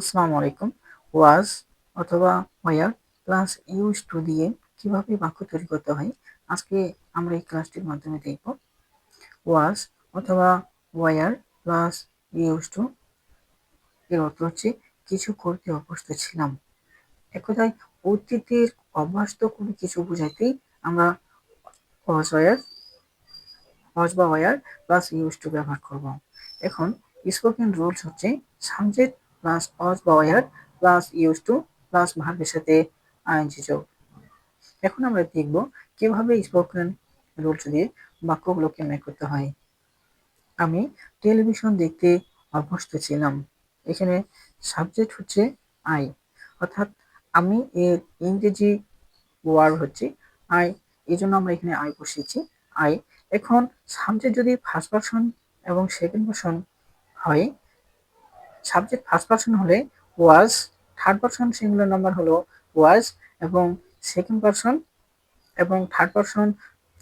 আসসালামু আলাইকুম। ওয়াজ অথবা ওয়ার প্লাস ইউজ টু দিয়ে কীভাবে বাক্য তৈরি করতে হয়, আজকে আমরা এই ক্লাসটির মাধ্যমে দেখব। ওয়াজ অথবা ওয়ার প্লাস ইউজ টু এর অর্থ হচ্ছে, কিছু করতে অভ্যস্ত ছিলাম। একথায় অতীতের অভ্যস্ত কোনো কিছু বোঝাইতেই আমরা ওয়াজ ওয়ার, ওয়াজ বা ওয়ার প্লাস ইউজ টু ব্যবহার করব। এখন স্পোকেন রুলস হচ্ছে, সাবজেক্ট প্লাস অজ বা প্লাস ইউজ টু প্লাস ভার্বের সাথে আইএনজি যোগ। এখন আমরা দেখব কীভাবে স্পোকেন রুলস দিয়ে বাক্যগুলোকে মেক করতে হয়। আমি টেলিভিশন দেখতে অভ্যস্ত ছিলাম। এখানে সাবজেক্ট হচ্ছে আই অর্থাৎ আমি এর ইংরেজি ওয়ার্ড হচ্ছে আই এই জন্য আমরা এখানে আই বসিয়েছি। আই এখন সাবজেক্ট যদি ফার্স্ট পারসন এবং সেকেন্ড পারসন হয় সাবজেক্ট ফার্স্ট পারসন হলে was third person singular number হলো ওয়াজ এবং সেকেন্ড পারসন এবং থার্ড পারসন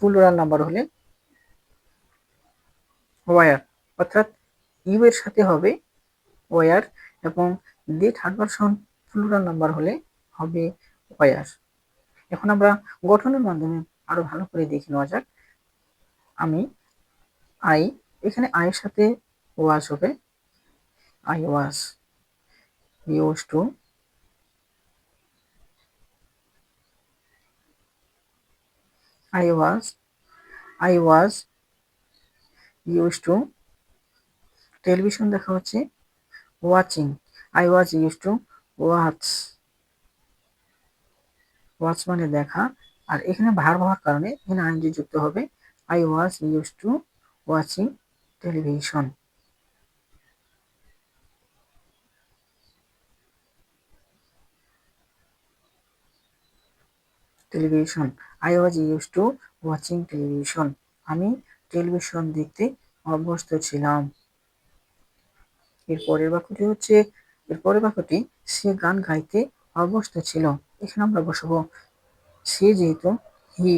প্লুরাল নাম্বার হলে ওয়ার অর্থাৎ ইউ এর সাথে হবে ওয়ার এবং the third person plural number হলে হবে ওয়ার এখন আমরা গঠনের মাধ্যমে আরও ভালো করে দেখে নেওয়া যাক। আমি আই এখানে আয়ের সাথে ওয়াজ হবে। I was used to I was I was used to television দেখা হচ্ছে। Watching. I was use to watch. Watch মানে দেখা। আর এখানে ভার হওয়ার কারণে এখানে আইনজি যুক্ত হবে। I was use to watching, television. Television. I was use to watching television আমি টেলিভিশন দেখতে অভ্যস্ত ছিলাম। এর পরের বাক্যটি হচ্ছে, এর পরের বাক্যটি, সে গান গাইতে অভ্যস্ত ছিল। এখানে আমরা বসাবো, সে যেহেতু হি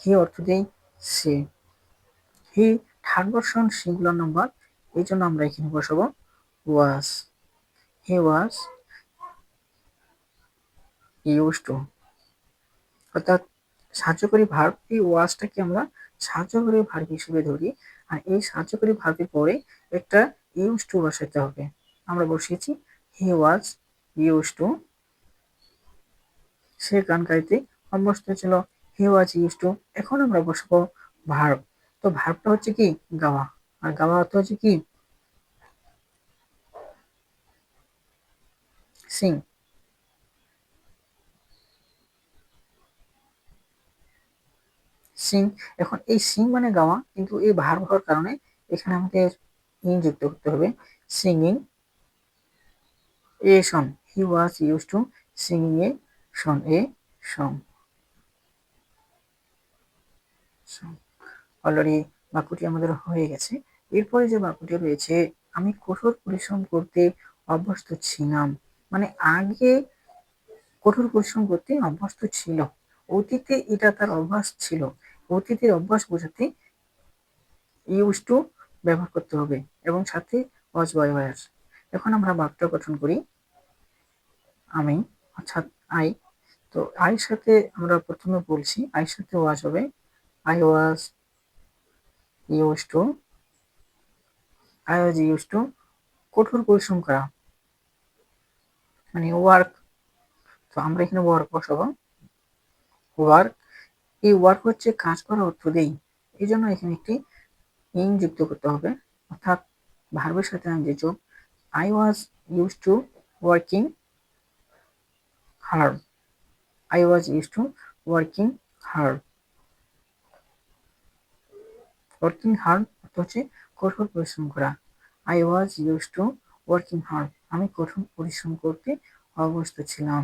হি অর্থ দেই সে। He third person singular number, এই জন্য আমরা এখানে বসাবো ওয়াজ হি ওয়াজ ইউজ টু অর্থাৎ সাহায্যকারী ভার্ব এই ওয়াজটাকে আমরা সাহায্যকারী ভার্ব হিসেবে ধরি। আর এই সাহায্যকারী ভার্বের পরে একটা ইউজ টু বসাতে হবে। আমরা বসিয়েছি হি ওয়াজ ইউজ টু সে গান গাইতে অভ্যস্ত ছিল হি ওয়াজ ইউজ টু এখন আমরা বসাবো ভার্ব তো ভার্বটা হচ্ছে কি? গাওয়া। আর গাওয়া অর্থ হচ্ছে কি? সিং সিং, এখন এই সিং মানে গাওয়া, কিন্তু এই ভার হওয়ার কারণে এখানে আমাদের ইন যুক্ত করতে হবে। Singing a song, he was use to singing a song a song, already বাক্যটি আমাদের হয়ে গেছে। এরপরে যে বাক্যটি রয়েছে, আমি কঠোর পরিশ্রম করতে অভ্যস্ত ছিলাম। মানে আগে কঠোর পরিশ্রম করতে অভ্যস্ত ছিল। অতীতে এটা তার অভ্যাস ছিল। অতীতের অভ্যাস বোঝাতে ইউজ টু ব্যবহার করতে হবে এবং সাথে ওয়াজ ওয়ার এখন আমরা বাক্য গঠন করি। আমি, অর্থাৎ আই তো আইয়ের সাথে আমরা প্রথমে বলছি আইয়ের সাথে ওয়াজ হবে। I was use to I was use to কঠোর পরিশ্রম করা। মানে ওয়ার্ক তো আমরা এখানে ওয়ার্ক বসাবো। ওয়ার্ক এই ওয়ার্ক হচ্ছে কাজ করা অর্থ দেই। এই জন্য এখানে একটি ইন যুক্ত করতে হবে। অর্থাৎ ভার্বের সাথে আমি যে যোগ I was use to working hard I was use to working hard working hard অর্থ হচ্ছে কঠোর পরিশ্রম করা। I was use to working hard আমি কঠোর পরিশ্রম করতে অবস্থ ছিলাম।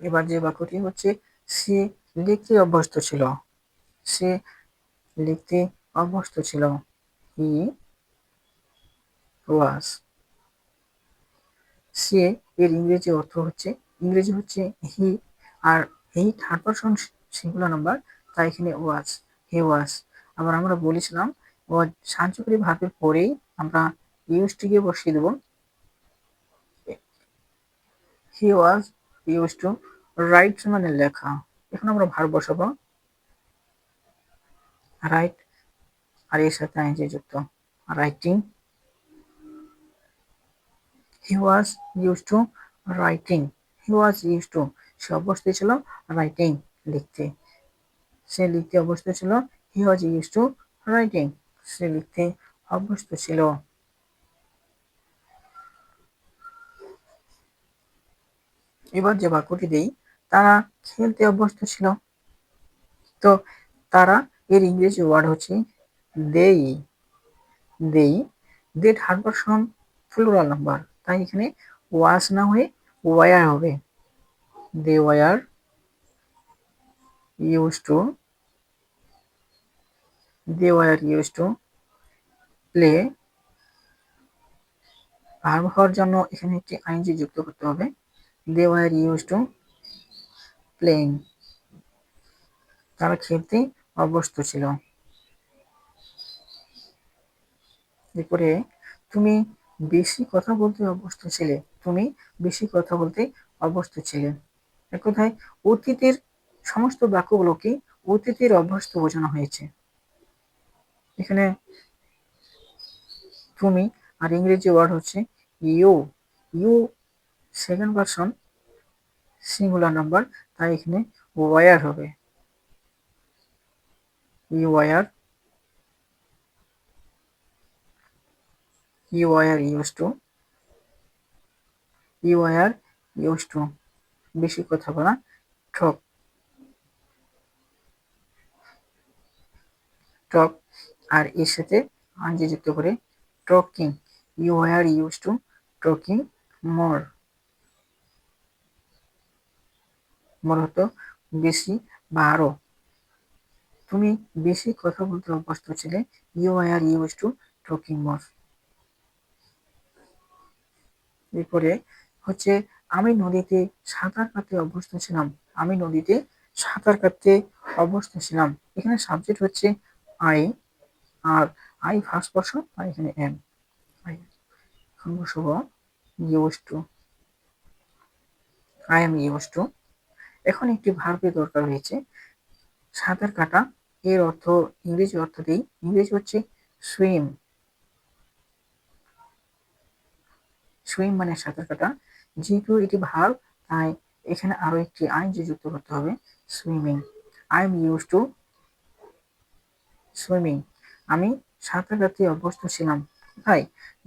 এবার যে বাক্যটি হচ্ছে, সে লিখতে অভ্যস্ত ছিল। সে লিখতে অভ্যস্ত ছিল। হি ওয়াজ। সে এর ইংরেজি অর্থ হচ্ছে, ইংরেজি হচ্ছে হি, আর এই থার্ড পারসন সিঙ্গুলার নাম্বার তাই এখানে ওয়াজ, হি ওয়াজ। আবার আমরা বলেছিলাম সাহায্যকারী ভাবের পরেই আমরা ইউজটিকে বসিয়ে দেব। He was use to write মানে লেখা। এখন আমরা ভার বসাবো। রাইট আর এর সাথে আইনজি যুক্ত। Writing he was use to writing he was use to সে অবস্থায় ছিল রাইটিং লিখতে। সে লিখতে অভ্যস্ত ছিল he was use to writing সে লিখতে অভ্যস্ত ছিল। এবার যে বাক্যটি দেই, তারা খেলতে অভ্যস্ত ছিল। তো তারা এর ইংরেজি ওয়ার্ড হচ্ছে they. They third person plural number তাই এখানে ওয়াস না হয়ে ওয়ার হবে। They were use to they were use to play verb হওয়ার জন্য এখানে একটি আইনজি যুক্ত করতে হবে। They were use to playing তারা খেলতে অভ্যস্ত ছিল। এরপরে তুমি বেশি কথা বলতে অভ্যস্ত ছিলে। তুমি বেশি কথা বলতে অভ্যস্ত ছিলে। এক কথায় অতীতের সমস্ত বাক্যগুলোকে অতীতের অভ্যস্ত বোঝানো হয়েছে। এখানে তুমি আর ইংরেজি ওয়ার্ড হচ্ছে you you second person singular number, তাই এখানে ওয়ার হবে। You were you were use to you were use to, বেশি কথা বলা ঠক টক আর এর সাথে আনজি যুক্ত করে talking you are use to talking more. হতো বেশি বা তুমি বেশি কথা বলতে অভ্যস্ত ছিলে। You are use to talking more এরপরে হচ্ছে, আমি নদীতে সাঁতার কাটতে অভ্যস্ত ছিলাম। আমি নদীতে সাঁতার কাটতে অভ্যস্ত ছিলাম। এখানে সাবজেক্ট হচ্ছে আই আর আই ফার্স্ট পার্সন আর এখানে এম আই এখন use to I am use to এখন একটি ভার্বের দরকার হয়েছে। সাঁতার কাটা, এর অর্থ ইংরেজি অর্থ দিই ইংরেজি হচ্ছে সুইম সুইম মানে সাঁতার কাটা। যেহেতু এটি ভার্ব তাই এখানে আরও একটি আইনজি যুক্ত করতে হবে swimming I am use to swimming আমি সাঁতার কাটতে অভ্যস্ত ছিলাম। তাই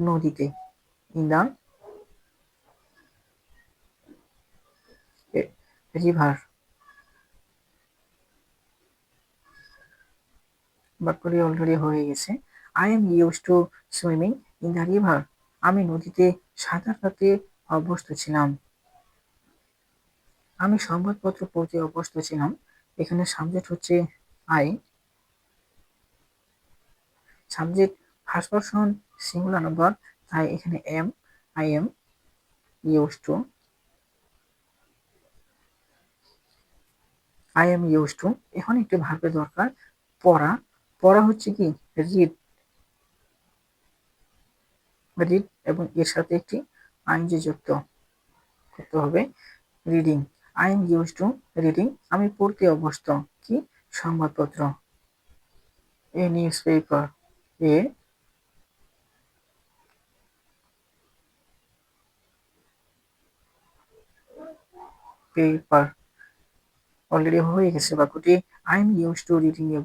নদীতে ইন দ্য রিভার বাক্যটি অলরেডি হয়ে গেছে। I am use to swimming in the river আমি নদীতে সাঁতার কাটতে অভ্যস্ত ছিলাম। আমি সংবাদপত্র পড়তে অভ্যস্ত ছিলাম। এখানে সাবজেক্ট হচ্ছে I subject first person singular number তাই এখানে am I am use to I am use to এখন একটি ভার্বের দরকার, পড়া। পড়া হচ্ছে কি? রিড রিড এবং এর সাথে একটি আইনজি যুক্ত করতে হবে। Reading I am use to reading আমি পড়তে অভ্যস্ত। কি? সংবাদপত্র। A newspaper a paper already হয়ে গেছে বাক্যটি I am use to reading a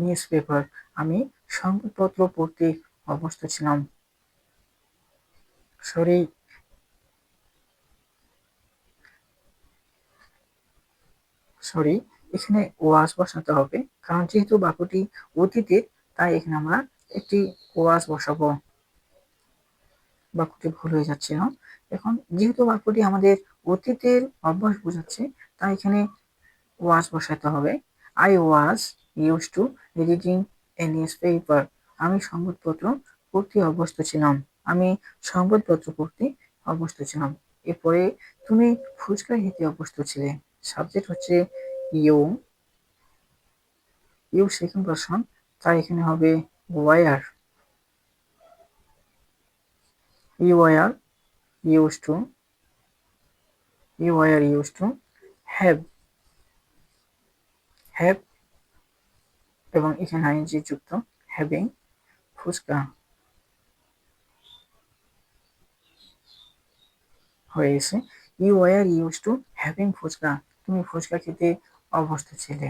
newspaper আমি সংবাদপত্র পড়তে অভ্যস্ত ছিলাম। সরি সরি এখানে ওয়াজ বসাতে হবে। কারণ যেহেতু বাক্যটি অতীতে, তাই এখানে আমরা একটি ওয়াজ বসাবো। বাক্যটি ভুল হয়ে যাচ্ছিল এখন যেহেতু বাক্যটি আমাদের অতীতের অভ্যাস বোঝাচ্ছে, তাই এখানে ওয়াজ বসাতে হবে। I was use to reading a newspaper আমি সংবাদপত্র পড়তে অভ্যস্ত ছিলাম। আমি সংবাদপত্র পড়তে অভ্যস্ত ছিলাম। এরপরে তুমি ফুচকা খেতে অভ্যস্ত ছিলে। সাবজেক্ট হচ্ছে ইউ ইউ সেকেন্ড পারসন তাই এখানে হবে were you were use to you were use to have have এবং এখানে আইনজি যুক্ত হ্যাভিং ফুচকা হয়ে গেছে। You were use to having fuchka. তুমি ফুচকা খেতে অভ্যস্ত ছিলে।